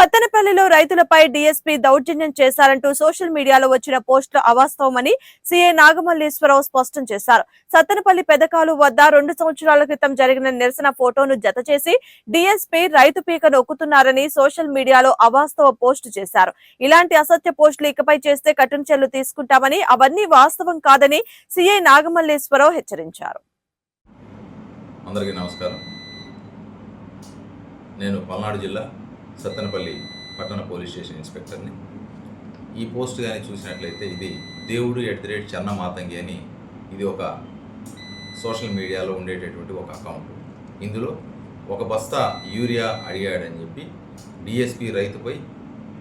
సత్తెనపల్లిలో రైతులపై డీఎస్పీ దౌర్జన్యం చేశారంటూ సోషల్ మీడియాలో వచ్చిన పోస్టులు అవాస్తవమని సీఏ నాగమల్లేశ్వరరావు స్పష్టం చేశారు. సత్తెనపల్లి పెదకాలు వద్ద రెండు సంవత్సరాల క్రితం జరిగిన నిరసన ఫోటోను జత చేసి డీఎస్పీ రైతు పీక నొక్కుతున్నారని సోషల్ మీడియాలో అవాస్తవ పోస్టు చేశారు. ఇలాంటి అసత్య పోస్టులు ఇకపై చేస్తే కఠిన చర్యలు తీసుకుంటామని అవన్నీ వాస్తవం కాదని సీఏ నాగమల్లేశ్వరరావు హెచ్చరించారు. అందరికీ నమస్కారం. నేను పల్నాడు జిల్లా సత్తనపల్లి పట్టణ పోలీస్ స్టేషన్ ఇన్స్పెక్టర్ని. ఈ పోస్ట్ కానీ చూసినట్లయితే ఇది దేవుడు ఎట్ ది రేట్ చన్నమాతంగి అని ఇది ఒక సోషల్ మీడియాలో ఉండేటటువంటి ఒక అకౌంట్. ఇందులో ఒక బస్తా యూరియా అడిగాడని చెప్పి డిఎస్పి రైతుపై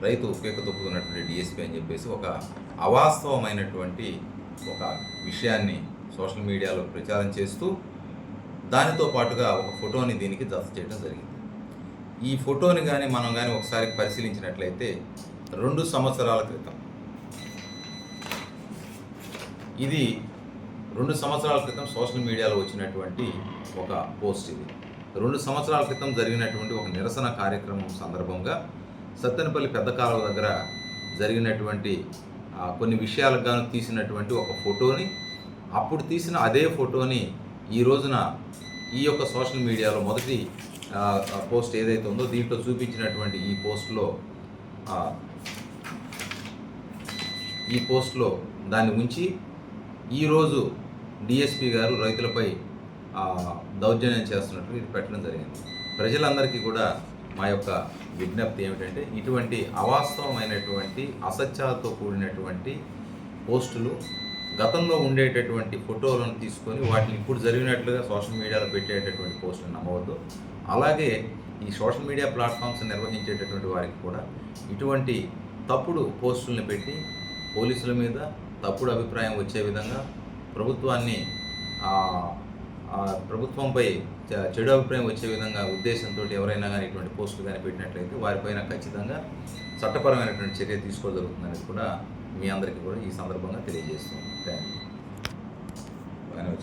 రైతు పీక తొక్కుతున్నటువంటి డిఎస్పి అని చెప్పేసి ఒక అవాస్తవమైనటువంటి ఒక విషయాన్ని సోషల్ మీడియాలో ప్రచారం చేస్తూ దానితో పాటుగా ఒక ఫోటోని దీనికి జత చేయడం జరిగింది. ఈ ఫోటోని కానీ మనం కానీ ఒకసారి పరిశీలించినట్లయితే రెండు సంవత్సరాల క్రితం. ఇది రెండు సంవత్సరాల క్రితం సోషల్ మీడియాలో వచ్చినటువంటి ఒక పోస్ట్ ఇది. రెండు సంవత్సరాల క్రితం జరిగినటువంటి ఒక నిరసన కార్యక్రమం సందర్భంగా సత్తెనపల్లి పెద్ద కాలువ దగ్గర జరిగినటువంటి కొన్ని విషయాలకు గాను తీసినటువంటి ఒక ఫోటోని అప్పుడు తీసిన అదే ఫోటోని ఈ రోజున ఈ యొక్క సోషల్ మీడియాలో మొదటి పోస్ట్ ఏదైతే ఉందో దీంట్లో చూపించినటువంటి ఈ పోస్ట్లో ఈ పోస్ట్లో దాన్ని ఉంచి ఈరోజు డిఎస్పి గారు రైతులపై దౌర్జన్యం చేస్తున్నట్టు ఇది పెట్టడం జరిగింది. ప్రజలందరికీ కూడా మా యొక్క విజ్ఞప్తి ఏమిటంటే ఇటువంటి అవాస్తవమైనటువంటి అసత్యాలతో కూడినటువంటి పోస్టులు గతంలో ఉండేటటువంటి ఫోటోలను తీసుకొని వాటిని ఇప్పుడు జరిగినట్లుగా సోషల్ మీడియాలో పెట్టేటటువంటి పోస్టులు నమ్మవద్దు. అలాగే ఈ సోషల్ మీడియా ప్లాట్ఫామ్స్ నిర్వహించేటటువంటి వారికి కూడా ఇటువంటి తప్పుడు పోస్టుల్ని పెట్టి పోలీసుల మీద తప్పుడు అభిప్రాయం వచ్చే విధంగా ప్రభుత్వాన్ని ప్రభుత్వంపై చెడు అభిప్రాయం వచ్చే విధంగా ఉద్దేశంతో ఎవరైనా కానీ ఇటువంటి పోస్టులు కానీ పెట్టినట్లయితే వారిపైన ఖచ్చితంగా చట్టపరమైనటువంటి చర్య తీసుకోగలుగుతుందనేది కూడా మీ అందరికీ కూడా ఈ సందర్భంగా తెలియజేస్తున్నాను. Thank you